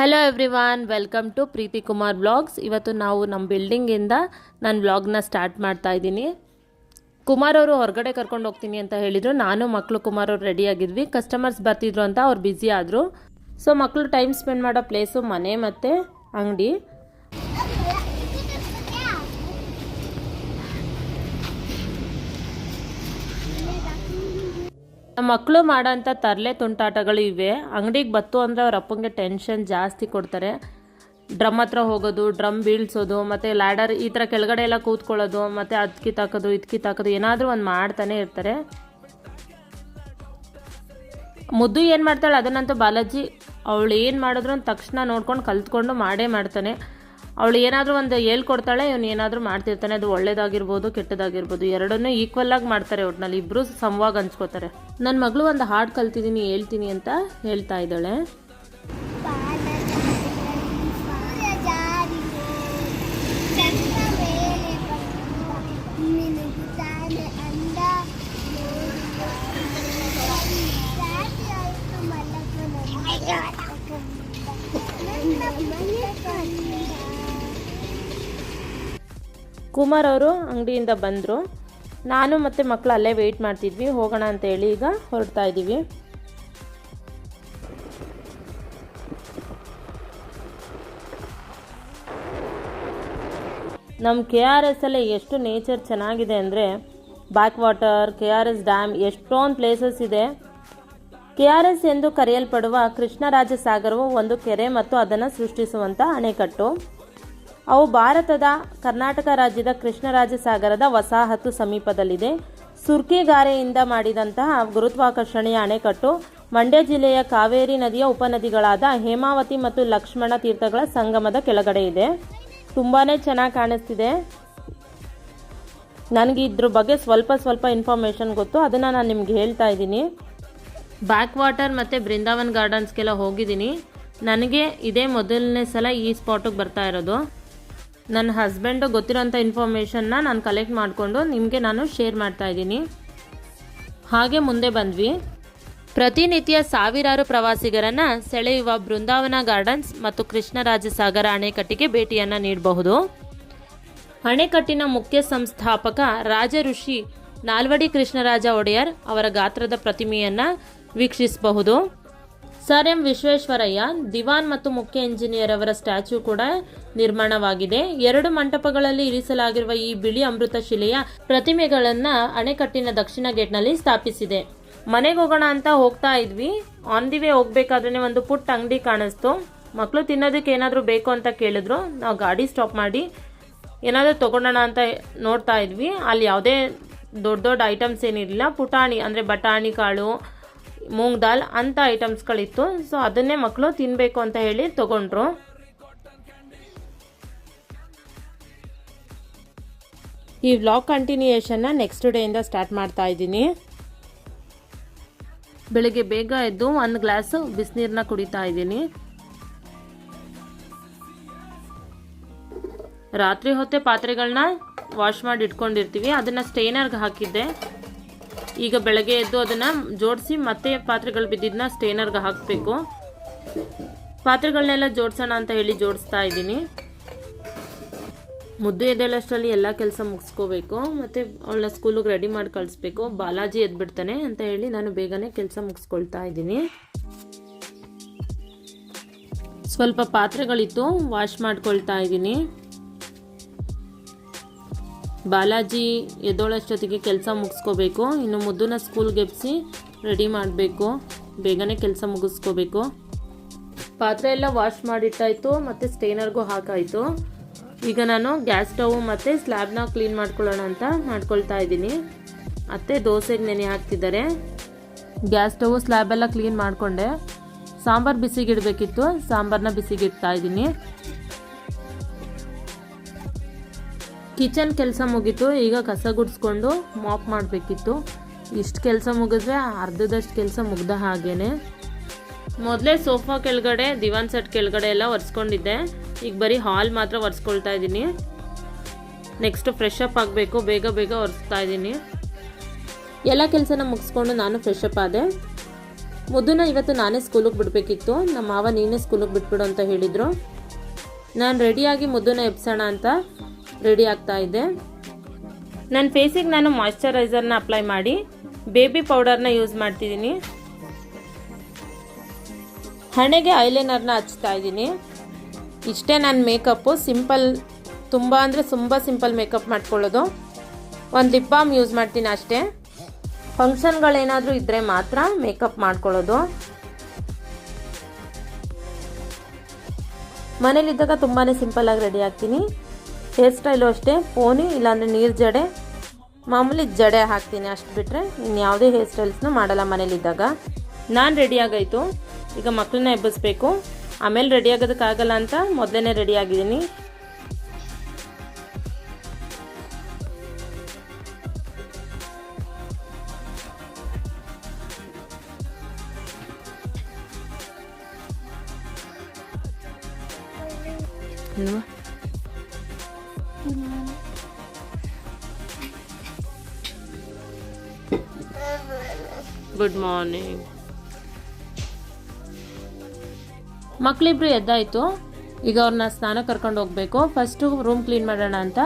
Hello everyone welcome to Preethi Kumar blogs ಇವತ್ತು ನಾವು ನಮ್ಮ ಬಿಲ್ಡಿಂಗಿಂದ ನಾನು ಬ್ಲಾಗ್ನ ಸ್ಟಾರ್ಟ್ ಮಾಡ್ತಾ ಇದ್ದೀನಿ. ಕುಮಾರ್ ಅವರು ಹೊರಗಡೆ ಕರ್ಕೊಂಡು ಹೋಗ್ತೀನಿ ಅಂತ ಹೇಳಿದರು. ನಾನು ಮಕ್ಕಳು ಕುಮಾರ್ ಅವರು ರೆಡಿ ಆಗಿದ್ವಿ. ಕಸ್ಟಮರ್ಸ್ ಬರ್ತಿದ್ರು ಅಂತ ಅವ್ರು ಬ್ಯುಸಿ ಆದರು. ಸೊ ಮಕ್ಕಳು ಟೈಮ್ ಸ್ಪೆಂಡ್ ಮಾಡೋ ಪ್ಲೇಸು ಮನೆ ಮತ್ತು ಅಂಗಡಿ. ಮಕ್ಕಳು ಮಾಡೋಂಥ ತರಲೆ ತುಂಟಾಟಗಳು ಇವೆ. ಅಂಗಡಿಗೆ ಬತ್ತು ಅಂದರೆ ಅವ್ರ ಅಪ್ಪಂಗೆ ಟೆನ್ಷನ್ ಜಾಸ್ತಿ ಕೊಡ್ತಾರೆ. ಡ್ರಮ್ ಹತ್ರ ಹೋಗೋದು, ಡ್ರಮ್ ಬೀಳ್ಸೋದು, ಮತ್ತು ಲ್ಯಾಡರ್ ಈ ಥರ ಕೆಳಗಡೆ ಎಲ್ಲ ಕೂತ್ಕೊಳ್ಳೋದು, ಮತ್ತು ಅದಕ್ಕೆ ತಾಕೋದು ಇದಕ್ಕೆ ತಾಕೋದು, ಏನಾದರೂ ಒಂದು ಮಾಡ್ತಾನೆ ಇರ್ತಾರೆ. ಮುದ್ದು ಏನು ಮಾಡ್ತಾಳೆ? ಅದನ್ನಂತೂ ಬಾಲಾಜಿ ಅವಳು ಏನು ಮಾಡಿದ್ರು ತಕ್ಷಣ ನೋಡ್ಕೊಂಡು ಕಲ್ತ್ಕೊಂಡು ಮಾಡೇ ಮಾಡ್ತಾನೆ. ಅವಳು ಏನಾದರೂ ಒಂದು ಹೇಳ್ಕೊಡ್ತಾಳೆ, ಇವನು ಏನಾದರೂ ಮಾಡ್ತಿರ್ತಾನೆ. ಅದು ಒಳ್ಳೇದಾಗಿರ್ಬೋದು, ಕೆಟ್ಟದಾಗಿರ್ಬೋದು, ಎರಡನ್ನೂ ಈಕ್ವಲ್ ಆಗಿ ಮಾಡ್ತಾರೆ ಒಟ್ನಲ್ಲಿ. ಇಬ್ಬರು ಸಮವಾಗಿ ಹಂಚ್ಕೋತಾರೆ. ನನ್ನ ಮಗಳು ಒಂದು ಹಾಡು ಕಲ್ತಿದ್ದೀನಿ ಹೇಳ್ತೀನಿ ಅಂತ ಹೇಳ್ತಾ ಇದ್ದಾಳೆ. ಕುಮಾರ್ ಅವರು ಅಂಗಡಿಯಿಂದ ಬಂದರು. ನಾನು ಮತ್ತು ಮಕ್ಕಳು ಅಲ್ಲೇ ವೆಯ್ಟ್ ಮಾಡ್ತಿದ್ವಿ. ಹೋಗೋಣ ಅಂತೇಳಿ ಈಗ ಹೊರಡ್ತಾ ಇದ್ದೀವಿ ನಮ್ಮ ಕೆ ಆರ್ ಎಸ್ಸಲ್ಲೇ ಎಷ್ಟು ನೇಚರ್ ಚೆನ್ನಾಗಿದೆ ಅಂದರೆ back water K R S dam ಎಷ್ಟೊಂದು ಪ್ಲೇಸಸ್ ಇದೆ. ಕೆ ಆರ್ ಎಸ್ ಎಂದು ಕರೆಯಲ್ಪಡುವ ಕೃಷ್ಣರಾಜ ಸಾಗರವು ಒಂದು ಕೆರೆ ಮತ್ತು ಅದನ್ನು ಸೃಷ್ಟಿಸುವಂಥ ಅಣೆಕಟ್ಟು. ಅವು ಭಾರತದ ಕರ್ನಾಟಕ ರಾಜ್ಯದ ಕೃಷ್ಣರಾಜ ಸಾಗರದ ವಸಾಹತು ಸಮೀಪದಲ್ಲಿದೆ. ಸುರ್ಕಿಗಾರೆಯಿಂದ ಮಾಡಿದಂತಹ ಗುರುತ್ವಾಕರ್ಷಣೆಯ ಅಣೆಕಟ್ಟು ಮಂಡ್ಯ ಜಿಲ್ಲೆಯ ಕಾವೇರಿ ನದಿಯ ಉಪನದಿಗಳಾದ ಹೇಮಾವತಿ ಮತ್ತು ಲಕ್ಷ್ಮಣ ತೀರ್ಥಗಳ ಸಂಗಮದ ಕೆಳಗಡೆ ಇದೆ. ತುಂಬಾ ಚೆನ್ನಾಗಿ ಕಾಣಿಸ್ತಿದೆ. ನನಗೆ ಇದ್ರ ಬಗ್ಗೆ ಸ್ವಲ್ಪ ಸ್ವಲ್ಪ ಇನ್ಫಾರ್ಮೇಷನ್ ಗೊತ್ತು. ಅದನ್ನು ನಾನು ನಿಮ್ಗೆ ಹೇಳ್ತಾ ಇದ್ದೀನಿ. ಬ್ಯಾಕ್ ವಾಟರ್ ಮತ್ತು ಬೃಂದಾವನ್ ಗಾರ್ಡನ್ಸ್ಗೆಲ್ಲ ಹೋಗಿದ್ದೀನಿ. ನನಗೆ ಇದೇ ಮೊದಲನೇ ಸಲ ಈ ಸ್ಪಾಟಿಗೆ ಬರ್ತಾ ಇರೋದು. ನನ್ನ ಹಸ್ಬೆಂಡು ಗೊತ್ತಿರೋಂಥ ಇನ್ಫಾರ್ಮೇಷನ್ನ ನಾನು ಕಲೆಕ್ಟ್ ಮಾಡಿಕೊಂಡು ನಿಮಗೆ ನಾನು ಶೇರ್ ಮಾಡ್ತಾ ಇದ್ದೀನಿ. ಹಾಗೆ ಮುಂದೆ ಬಂದ್ವಿ. ಪ್ರತಿನಿತ್ಯ ಸಾವಿರಾರು ಪ್ರವಾಸಿಗರನ್ನು ಸೆಳೆಯುವ ಬೃಂದಾವನ ಗಾರ್ಡನ್ಸ್ ಮತ್ತು ಕೃಷ್ಣರಾಜ ಸಾಗರ ಅಣೆಕಟ್ಟಿಗೆ ಭೇಟಿಯನ್ನು ನೀಡಬಹುದು. ಅಣೆಕಟ್ಟಿನ ಮುಖ್ಯ ಸಂಸ್ಥಾಪಕ ರಾಜ ಋಷಿ ನಾಲ್ವಡಿ ಕೃಷ್ಣರಾಜ ಒಡೆಯರ್ ಅವರ ಗಾತ್ರದ ಪ್ರತಿಮೆಯನ್ನು ವೀಕ್ಷಿಸಬಹುದು. ಸರ್ ಎಂ ವಿಶ್ವೇಶ್ವರಯ್ಯ, ದಿವಾನ್ ಮತ್ತು ಮುಖ್ಯ ಇಂಜಿನಿಯರ್ ಅವರ ಸ್ಟ್ಯಾಚ್ಯೂ ಕೂಡ ನಿರ್ಮಾಣವಾಗಿದೆ. ಎರಡು ಮಂಟಪಗಳಲ್ಲಿ ಇರಿಸಲಾಗಿರುವ ಈ ಬಿಳಿ ಅಮೃತ ಶಿಲೆಯ ಪ್ರತಿಮೆಗಳನ್ನ ಅಣೆಕಟ್ಟಿನ ದಕ್ಷಿಣ ಗೇಟ್ನಲ್ಲಿ ಸ್ಥಾಪಿಸಿದೆ. ಮನೆಗೆ ಹೋಗೋಣ ಅಂತ ಹೋಗ್ತಾ ಇದ್ವಿ. ಆನ್ ದಿ ವೇ ಹೋಗ್ಬೇಕಾದ್ರೆ ಒಂದು ಪುಟ್ಟ ಅಂಗಡಿ ಕಾಣಿಸ್ತು. ಮಕ್ಕಳು ತಿನ್ನೋದಕ್ಕೆ ಏನಾದರೂ ಬೇಕು ಅಂತ ಕೇಳಿದ್ರು. ನಾವು ಗಾಡಿ ಸ್ಟಾಪ್ ಮಾಡಿ ಏನಾದರೂ ತಗೊಳ್ಳೋಣ ಅಂತ ನೋಡ್ತಾ ಇದ್ವಿ. ಅಲ್ಲಿ ಯಾವುದೇ ದೊಡ್ಡ ದೊಡ್ಡ ಐಟಮ್ಸ್ ಏನಿರಲಿಲ್ಲ. ಪುಟಾಣಿ ಅಂದರೆ ಬಟಾಣಿ ಕಾಳು ಮೂಂಗ್ ದಾಲ್ ಅಂಥ ಐಟಮ್ಸ್ಗಳಿತ್ತು. ಸೊ ಅದನ್ನೇ ಮಕ್ಕಳು ತಿನ್ನಬೇಕು ಅಂತ ಹೇಳಿ ತಗೊಂಡ್ರು. ಈ ವ್ಲಾಗ್ ಕಂಟಿನ್ಯೂಯೇಷನ್ನ ನೆಕ್ಸ್ಟ್ ಡೇಯಿಂದ ಸ್ಟಾರ್ಟ್ ಮಾಡ್ತಾ ಇದ್ದೀನಿ. ಬೆಳಿಗ್ಗೆ ಬೇಗ ಎದ್ದು ಒಂದು ಗ್ಲಾಸ್ ಬಿಸಿನೀರನ್ನ ಕುಡಿತಾ ಇದ್ದೀನಿ. ರಾತ್ರಿ ಹೊತ್ತೆ ಪಾತ್ರೆಗಳನ್ನ ವಾಶ್ ಮಾಡಿ ಇಟ್ಕೊಂಡಿರ್ತೀವಿ. ಅದನ್ನು ಸ್ಟೇನರ್ಗೆ ಹಾಕಿದ್ದೆ. ಈಗ ಬೆಳಗ್ಗೆ ಎದ್ದು ಅದನ್ನು ಜೋಡಿಸಿ ಮತ್ತೆ ಪಾತ್ರೆಗಳು ಬಿದ್ದಿದ್ದನ್ನ ಸ್ಟೇನರ್ಗೆ ಹಾಕಬೇಕು. ಪಾತ್ರೆಗಳನ್ನೆಲ್ಲ ಜೋಡಿಸೋಣ ಅಂತ ಹೇಳಿ ಜೋಡಿಸ್ತಾ ಇದ್ದೀನಿ. ಮುದ್ದು ಎದ್ದೇಳಷ್ಟರಲ್ಲಿ ಎಲ್ಲ ಕೆಲಸ ಮುಗಿಸ್ಕೋಬೇಕು. ಮತ್ತು ಅವಳ ಸ್ಕೂಲಿಗೆ ರೆಡಿ ಮಾಡಿ ಕಳಿಸ್ಬೇಕು. ಬಾಲಾಜಿ ಎದ್ಬಿಡ್ತಾನೆ ಅಂತ ಹೇಳಿ ನಾನು ಬೇಗನೆ ಕೆಲಸ ಮುಗಿಸ್ಕೊಳ್ತಾ ಇದ್ದೀನಿ. ಸ್ವಲ್ಪ ಪಾತ್ರೆಗಳಿತ್ತು, ವಾಶ್ ಮಾಡ್ಕೊಳ್ತಾ ಇದ್ದೀನಿ. ಬಾಲಾಜಿ ಎದ್ದೋಳಷ್ಟೊತ್ತಿಗೆ ಕೆಲಸ ಮುಗಿಸ್ಕೋಬೇಕು. ಇನ್ನು ಮುದ್ದನ್ನ ಸ್ಕೂಲ್ಗೆ ಎಬ್ಸಿ ರೆಡಿ ಮಾಡಬೇಕು. ಬೇಗನೆ ಕೆಲಸ ಮುಗಿಸ್ಕೋಬೇಕು. ಪಾತ್ರೆ ಎಲ್ಲ ವಾಶ್ ಮಾಡಿಟ್ಟಾಯಿತು, ಮತ್ತು ಸ್ಟೇನರ್ಗೂ ಹಾಕಾಯಿತು. ಈಗ ನಾನು ಗ್ಯಾಸ್ ಸ್ಟವ್ ಮತ್ತು ಸ್ಲ್ಯಾಬ್ನ ಕ್ಲೀನ್ ಮಾಡ್ಕೊಳ್ಳೋಣ ಅಂತ ಮಾಡ್ಕೊಳ್ತಾ ಇದ್ದೀನಿ. ಮತ್ತೆ ದೋಸೆಗೆ ನೆನೆ ಹಾಕ್ತಿದ್ದಾರೆ. ಗ್ಯಾಸ್ ಸ್ಟವ್ ಸ್ಲ್ಯಾಬ್ ಎಲ್ಲ ಕ್ಲೀನ್ ಮಾಡಿಕೊಂಡೆ. ಸಾಂಬಾರು ಬಿಸಿಗಿಡಬೇಕಿತ್ತು ಸಾಂಬಾರನ್ನ ಬಿಸಿಗಿಡ್ತಾ ಇದ್ದೀನಿ. ಕಿಚನ್ ಕೆಲಸ ಮುಗೀತು, ಈಗ ಕಸ ಗುಡಿಸ್ಕೊಂಡು ಮಾಪ್ ಮಾಡಬೇಕಿತ್ತು. ಇಷ್ಟು ಕೆಲಸ ಮುಗಿದ್ರೆ ಅರ್ಧದಷ್ಟು ಕೆಲಸ ಮುಗ್ದ ಹಾಗೇ ಮೊದಲೇ ಸೋಫಾ ಕೆಳಗಡೆ, ದಿವಾನ್ ಸೆಟ್ ಕೆಳಗಡೆ ಎಲ್ಲ ಒರೆಸ್ಕೊಂಡಿದ್ದೆ. ಈಗ ಬರೀ ಹಾಲ್ ಮಾತ್ರ ಒರೆಸ್ಕೊಳ್ತಾ ಇದ್ದೀನಿ. ನೆಕ್ಸ್ಟ್ ಫ್ರೆಶ್ ಅಪ್ ಆಗಬೇಕು, ಬೇಗ ಬೇಗ ಒರೆಸ್ತಾ ಇದ್ದೀನಿ. ಎಲ್ಲ ಕೆಲಸನ ಮುಗಿಸ್ಕೊಂಡು ನಾನು ಫ್ರೆಶ್ ಅಪ್ ಆದೆ. ಮುದ್ದುನ ಇವತ್ತು ನಾನೇ ಸ್ಕೂಲಿಗೆ ಬಿಡಬೇಕಿತ್ತು. ನಮ್ಮ ಮಾವ ನೀನೇ ಸ್ಕೂಲಿಗೆ ಬಿಟ್ಬಿಡು ಅಂತ ಹೇಳಿದರು. ನಾನು ರೆಡಿಯಾಗಿ ಮುದ್ದುನ ಎಬ್ಸೋಣ ಅಂತ. ರೆಡಿ ಆಗ್ತಾ ಇದೆ. ನನ್ನ ಫೇಸಿಗೆ ನಾನು ಮಾಯಿಶ್ಚರೈಸರ್ನ ಅಪ್ಲೈ ಮಾಡಿ ಬೇಬಿ ಪೌಡರ್ನ ಯೂಸ್ ಮಾಡ್ತಿದ್ದೀನಿ. ಹಣೆಗೆ ಐಲೈನರ್ನ ಹಚ್ತಾ ಇದ್ದೀನಿ. ಇಷ್ಟೇ ನನ್ನ ಮೇಕಪ್ಪು ಸಿಂಪಲ್ ತುಂಬ ಅಂದರೆ ತುಂಬ ಸಿಂಪಲ್ ಮೇಕಪ್ ಮಾಡ್ಕೊಳ್ಳೋದು. ಒಂದು ಲಿಪ್ ಬಾಮ್ ಯೂಸ್ ಮಾಡ್ತೀನಿ ಅಷ್ಟೇ. ಫಂಕ್ಷನ್ಗಳೇನಾದರೂ ಇದ್ದರೆ ಮಾತ್ರ ಮೇಕಪ್ ಮಾಡ್ಕೊಳ್ಳೋದು. ಮನೇಲಿದ್ದಾಗ ತುಂಬಾ ಸಿಂಪಲ್ಲಾಗಿ ರೆಡಿ ಆಗ್ತೀನಿ. ಹೇರ್ ಸ್ಟೈಲು ಅಷ್ಟೇ ಪೋನಿ ಇಲ್ಲಾಂದರೆ ನೀರು ಜಡೆ. ಮಾಮೂಲಿ ಜಡೆ ಹಾಕ್ತೀನಿ ಅಷ್ಟು ಬಿಟ್ಟರೆ ಇನ್ಯಾವುದೇ ಹೇರ್ ಸ್ಟೈಲ್ಸ್ನ ಮಾಡಲ್ಲ ಮನೇಲಿದ್ದಾಗ. ನಾನು ರೆಡಿ ಆಗಾಯಿತು ಈಗ ಮಕ್ಕಳನ್ನ ಎಬ್ಬಿಸ್ಬೇಕು. ಆಮೇಲೆ ರೆಡಿ ಆಗೋದಕ್ಕಾಗಲ್ಲ ಅಂತ ಮೊದಲೇ ರೆಡಿ ಆಗಿದ್ದೀನಿ. ಗುಡ್ ಮಾರ್ನಿಂಗ್ ಮಕ್ಕಳಿಬ್ರು ಎದ್ದಾಯ್ತು? ಈಗ ಅವ್ರನ್ನ ಸ್ನಾನ ಕರ್ಕೊಂಡು ಹೋಗಬೇಕು. ಫಸ್ಟು ರೂಮ್ ಕ್ಲೀನ್ ಮಾಡೋಣ ಅಂತ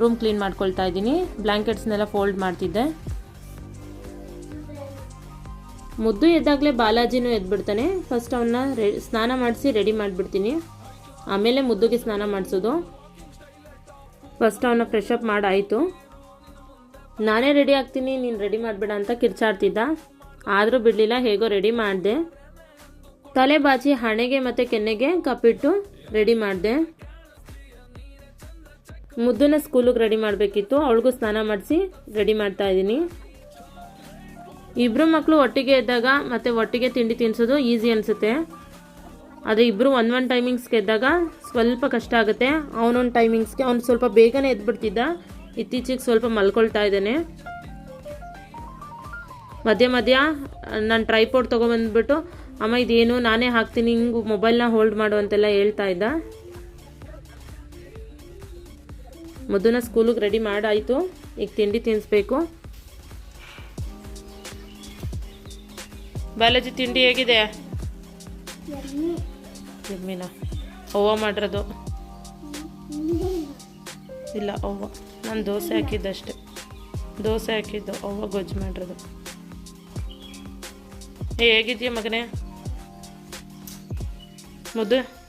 ರೂಮ್ ಕ್ಲೀನ್ ಮಾಡ್ಕೊಳ್ತಾ ಇದ್ದೀನಿ. ಬ್ಲ್ಯಾಂಕೆಟ್ಸ್ನೆಲ್ಲ ಫೋಲ್ಡ್ ಮಾಡ್ತಿದ್ದೆ. ಮುದ್ದು ಎದ್ದಾಗಲೇ ಬಾಲಾಜಿನೂ ಎದ್ಬಿಡ್ತಾನೆ. ಫಸ್ಟ್ ಅವನ್ನ ಸ್ನಾನ ಮಾಡಿಸಿ ರೆಡಿ ಮಾಡಿಬಿಡ್ತೀನಿ. ಆಮೇಲೆ ಮುದ್ದುಗೆ ಸ್ನಾನ ಮಾಡಿಸೋದು. ಫಸ್ಟ್ ಅವನ್ನ ಫ್ರೆಶ್ ಅಪ್ ಮಾಡಾಯಿತು ನಾನೇ ರೆಡಿ ಆಗ್ತೀನಿ, ನೀನು ರೆಡಿ ಮಾಡಬೇಡ ಅಂತ ಕಿರ್ಚಾಡ್ತಿದ್ದ. ಆದರೂ ಬಿಡಲಿಲ್ಲ, ಹೇಗೋ ರೆಡಿ ಮಾಡಿದೆ. ತಲೆ ಬಾಚಿ ಹಣೆಗೆ ಮತ್ತು ಕೆನ್ನೆಗೆ ಕಪ್ಪಿಟ್ಟು ರೆಡಿ ಮಾಡಿದೆ. ಮುದ್ದನ್ನ ಸ್ಕೂಲಿಗೆ ರೆಡಿ ಮಾಡಬೇಕಿತ್ತು, ಅವಳಿಗೂ ಸ್ನಾನ ಮಾಡಿಸಿ ರೆಡಿ ಮಾಡ್ತಾ ಇದ್ದೀನಿ. ಇಬ್ಬರು ಮಕ್ಕಳು ಒಟ್ಟಿಗೆ ಇದ್ದಾಗ ಮತ್ತು ಒಟ್ಟಿಗೆ ತಿಂಡಿ ತಿನ್ನಿಸೋದು ಈಸಿ ಅನಿಸುತ್ತೆ. ಆದರೆ ಇಬ್ಬರು ಒಂದು ಒಂದು ಟೈಮಿಂಗ್ಸ್ಗೆ ಎದ್ದಾಗ ಸ್ವಲ್ಪ ಕಷ್ಟ ಆಗುತ್ತೆ. ಅವನೊಂದು ಟೈಮಿಂಗ್ಸ್ಗೆ ಅವ್ನು ಸ್ವಲ್ಪ ಬೇಗನೆ ಎದ್ಬಿಡ್ತಿದ್ದ, ಇತ್ತೀಚೆಗೆ ಸ್ವಲ್ಪ ಮಲ್ಕೊಳ್ತಾ ಇದ್ದಾನೆ. ಮಧ್ಯ ಮಧ್ಯ, ನಾನು ಟ್ರೈಪೋರ್ಡ್ ತೊಗೊಬಂದ್ಬಿಟ್ಟು ಅಮ್ಮ, ಇದೇನು? ನಾನೇ ಹಾಕ್ತೀನಿ, ಹಿಂಗೆ ಮೊಬೈಲ್ನ ಹೋಲ್ಡ್ ಮಾಡು ಅಂತೆಲ್ಲ ಹೇಳ್ತಾ ಇದ್ದ. ಮೊದಲನ ಸ್ಕೂಲಿಗೆ ರೆಡಿ ಮಾಡಾಯಿತು. ಈಗ ತಿಂಡಿ ತಿನ್ನಿಸ್ಬೇಕು ಬಾಲಾಜಿ, ತಿಂಡಿ ಹೇಗಿದೆ? ಎಮ್ಮಿನ. ಅವ್ವ ಮಾಡಿರೋದು. ಇಲ್ಲ, ಅವ್ವ. ನಾನು ದೋಸೆ ಹಾಕಿದ್ದಷ್ಟೆ. ದೋಸೆ ಹಾಕಿದ್ದು ಅವ್ವ ಗೊಜ್ಜು ಮಾಡಿರೋದು. ಮಗನೇ ಮುದ್ದು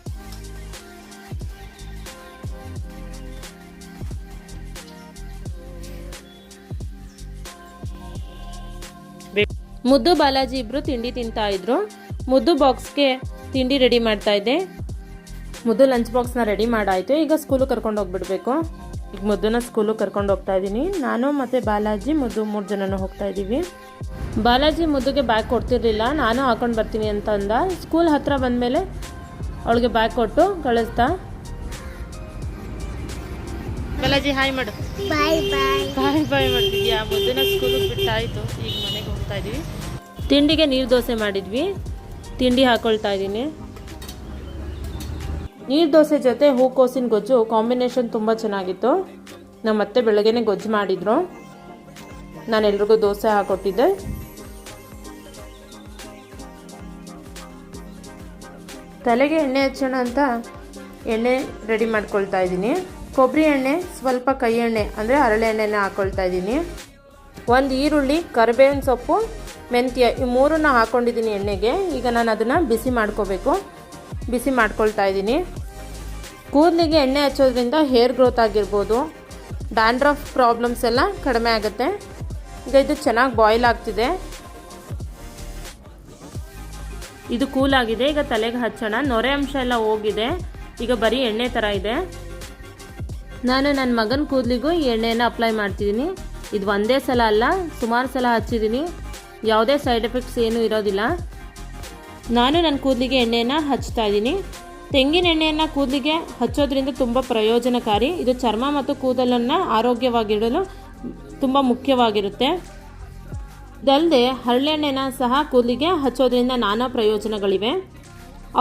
ಮುದ್ದು ಬಾಲಾಜಿ ಇಬ್ರು ತಿಂಡಿ ತಿಂತಾ ಇದ್ರು. ಮುದ್ದು ಬಾಕ್ಸ್ಗೆ ತಿಂಡಿ ರೆಡಿ ಮಾಡ್ತಾ ಇದ್ದೆ. ಮುದ್ದು ಲಂಚ್ ಬಾಕ್ಸ್ನ ರೆಡಿ ಮಾಡಾಯಿತು. ಈಗ ಸ್ಕೂಲು ಕರ್ಕೊಂಡು ಹೋಗ್ಬಿಡ್ಬೇಕು. ಈಗ ಮುದ್ದನ್ನ ಸ್ಕೂಲು ಕರ್ಕೊಂಡು ಹೋಗ್ತಾ ಇದ್ದೀನಿ. ನಾನು ಮತ್ತು ಬಾಲಾಜಿ ಮುದ್ದು ಮೂರು ಜನನೂ ಹೋಗ್ತಾ ಇದ್ದೀವಿ. ಬಾಲಾಜಿ ಮುದ್ದುಗೆ ಬ್ಯಾಗ್ ಕೊಡ್ತಿರ್ಲಿಲ್ಲ. ನಾನು ಹಾಕೊಂಡು ಬರ್ತೀನಿ ಅಂತ ಅಂದ. ಸ್ಕೂಲ್ ಹತ್ರ ಬಂದಮೇಲೆ ಅವಳಿಗೆ ಬ್ಯಾಗ್ ಕೊಟ್ಟು ಕಳಿಸ್ತಾ ಬಾಲಾಜಿ ಹಾಯ್ ಮಾಡು. ಬಾಯ್ ಬಾಯ್ ಬಾಯ್ ಮಾಡ್ತಿದ್ಯಾ ಮುದ್ದನ್ನ ಸ್ಕೂಲಿಗೆ ಬಿಟ್ಟಾಯಿತು. ಈಗ ಮನೆಗೆ ಹೋಗ್ತಾ ಇದೀವಿ ತಿಂಡಿಗೆ ನೀರು ದೋಸೆ ಮಾಡಿದ್ವಿ. ತಿಂಡಿ ಹಾಕೊಳ್ತಾ ಇದ್ದೀನಿ. ನೀರು ದೋಸೆ ಜೊತೆ ಹೂಕೋಸಿನ ಗೊಜ್ಜು ಕಾಂಬಿನೇಷನ್ ತುಂಬ ಚೆನ್ನಾಗಿತ್ತು. ನಮ್ಮ ಮತ್ತೆ ಬೆಳಗ್ಗೆನೆ ಗೊಜ್ಜು ಮಾಡಿದ್ರು. ನಾನು ಎಲ್ರಿಗೂ ದೋಸೆ ಹಾಕೊಟ್ಟಿದ್ದೆ. ತಲೆಗೆ ಎಣ್ಣೆ ಹಚ್ಚೋಣ ಅಂತ ಎಣ್ಣೆ ರೆಡಿ ಮಾಡ್ಕೊಳ್ತಾ ಇದ್ದೀನಿ. ಕೊಬ್ಬರಿ ಎಣ್ಣೆ, ಸ್ವಲ್ಪ ಕೈ ಎಣ್ಣೆ, ಅಂದರೆ ಹರಳೆ ಎಣ್ಣೆನ ಹಾಕ್ಕೊಳ್ತಾ ಇದ್ದೀನಿ. ಒಂದು ಈರುಳ್ಳಿ, ಕರಿಬೇವಿನ ಸೊಪ್ಪು, ಮೆಂತ್ಯ, ಈ ಮೂರನ್ನ ಹಾಕ್ಕೊಂಡಿದ್ದೀನಿ ಎಣ್ಣೆಗೆ. ಈಗ ನಾನು ಅದನ್ನು ಬಿಸಿ ಮಾಡ್ಕೋಬೇಕು. ಬಿಸಿ ಮಾಡ್ಕೊಳ್ತಾ ಇದ್ದೀನಿ. ಕೂದಲಿಗೆ ಎಣ್ಣೆ ಹಚ್ಚೋದ್ರಿಂದ ಹೇರ್ ಗ್ರೋತ್ ಆಗಿರ್ಬೋದು ಡ್ಯಾಂಡ್ರಫ್ ಪ್ರಾಬ್ಲಮ್ಸ್ ಎಲ್ಲ ಕಡಿಮೆ ಆಗುತ್ತೆ. ಈಗ ಇದು ಚೆನ್ನಾಗಿ ಬಾಯ್ಲ್ ಆಗ್ತಿದೆ. ಇದು ಕೂಲ್ ಆಗಿದೆ. ಈಗ ತಲೆಗೆ ಹಚ್ಚೋಣ. ನೊರೆ ಅಂಶ ಎಲ್ಲ ಹೋಗಿದೆ. ಈಗ ಬರೀ ಎಣ್ಣೆ ಥರ ಇದೆ. ನಾನು ನನ್ನ ಮಗನ ಕೂದಲಿಗೂ ಈ ಎಣ್ಣೆಯನ್ನು ಅಪ್ಲೈ ಮಾಡ್ತಿದ್ದೀನಿ. ಇದು ಒಂದೇ ಸಲ ಅಲ್ಲ, ಸುಮಾರು ಸಲ ಹಚ್ಚಿದ್ದೀನಿ ಯಾವುದೇ ಸೈಡ್ ಎಫೆಕ್ಟ್ಸ್ ಏನೂ ಇರೋದಿಲ್ಲ. ನಾನು ನನ್ನ ಕೂದಲಿಗೆ ಎಣ್ಣೆನ ಹಚ್ತಾ ಇದ್ದೀನಿ ತೆಂಗಿನ ಎಣ್ಣೆಯನ್ನು ಕೂದಲಿಗೆ ಹಚ್ಚೋದ್ರಿಂದ ತುಂಬ ಪ್ರಯೋಜನಕಾರಿ. ಇದು ಚರ್ಮ ಮತ್ತು ಕೂದಲನ್ನು ಆರೋಗ್ಯವಾಗಿಡಲು ತುಂಬ ಮುಖ್ಯವಾಗಿರುತ್ತೆ. ಇದಲ್ಲದೆ ಹರಳೆಣ್ಣೆನ ಸಹ ಕೂದಲಿಗೆ ಹಚ್ಚೋದ್ರಿಂದ ನಾನಾ ಪ್ರಯೋಜನಗಳಿವೆ.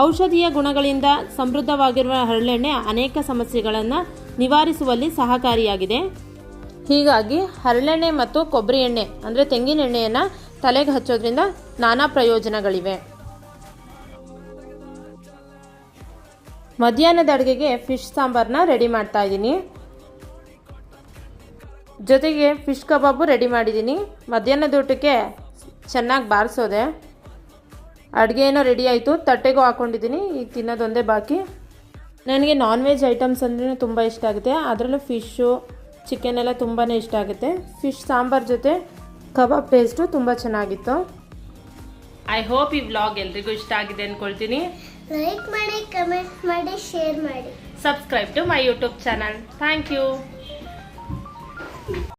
ಔಷಧೀಯ ಗುಣಗಳಿಂದ ಸಮೃದ್ಧವಾಗಿರುವ ಹರಳೆಣ್ಣೆ ಅನೇಕ ಸಮಸ್ಯೆಗಳನ್ನು ನಿವಾರಿಸುವಲ್ಲಿ ಸಹಕಾರಿಯಾಗಿದೆ. ಹೀಗಾಗಿ ಹರಳೆಣ್ಣೆ ಮತ್ತು ಕೊಬ್ಬರಿ ಎಣ್ಣೆ, ಅಂದರೆ ತೆಂಗಿನ ಎಣ್ಣೆಯನ್ನು ತಲೆಗೆ ಹಚ್ಚೋದ್ರಿಂದ ನಾನಾ ಪ್ರಯೋಜನಗಳಿವೆ. ಮಧ್ಯಾಹ್ನದ ಅಡುಗೆಗೆ ಫಿಶ್ ಸಾಂಬಾರನ್ನ ರೆಡಿ ಮಾಡ್ತಾ ಇದ್ದೀನಿ. ಜೊತೆಗೆ ಫಿಶ್ ಕಬಾಬು ರೆಡಿ ಮಾಡಿದ್ದೀನಿ. ಮಧ್ಯಾಹ್ನದ ಊಟಕ್ಕೆ ಚೆನ್ನಾಗಿ ಬಾರಿಸೋದೆ. ಅಡುಗೆ ಏನೋ ರೆಡಿ ಆಯಿತು. ತಟ್ಟೆಗೂ ಹಾಕ್ಕೊಂಡಿದ್ದೀನಿ ಈಗ ತಿನ್ನೋದೊಂದೇ ಬಾಕಿ. ನನಗೆ ನಾನ್ ವೆಜ್ ಐಟಮ್ಸ್ ಅಂದ್ರೂ ತುಂಬ ಇಷ್ಟ ಆಗುತ್ತೆ. ಅದರಲ್ಲೂ ಫಿಶ್ಶು ಚಿಕನ್ ಎಲ್ಲ ತುಂಬಾ ಇಷ್ಟ ಆಗುತ್ತೆ. ಫಿಶ್ ಸಾಂಬಾರ್ ಜೊತೆ ಕಬಾಬ್ ಪೇಸ್ಟು ತುಂಬ ಚೆನ್ನಾಗಿತ್ತು. ಐ ಹೋಪ್ ಈ ವ್ಲಾಗ್ ಎಲ್ರಿಗೂ ಇಷ್ಟ ಆಗಿದೆ ಅಂದ್ಕೊಳ್ತೀನಿ लाइक मारी कमेंट मारी शेयर मारी subscribe to my YouTube channel thank you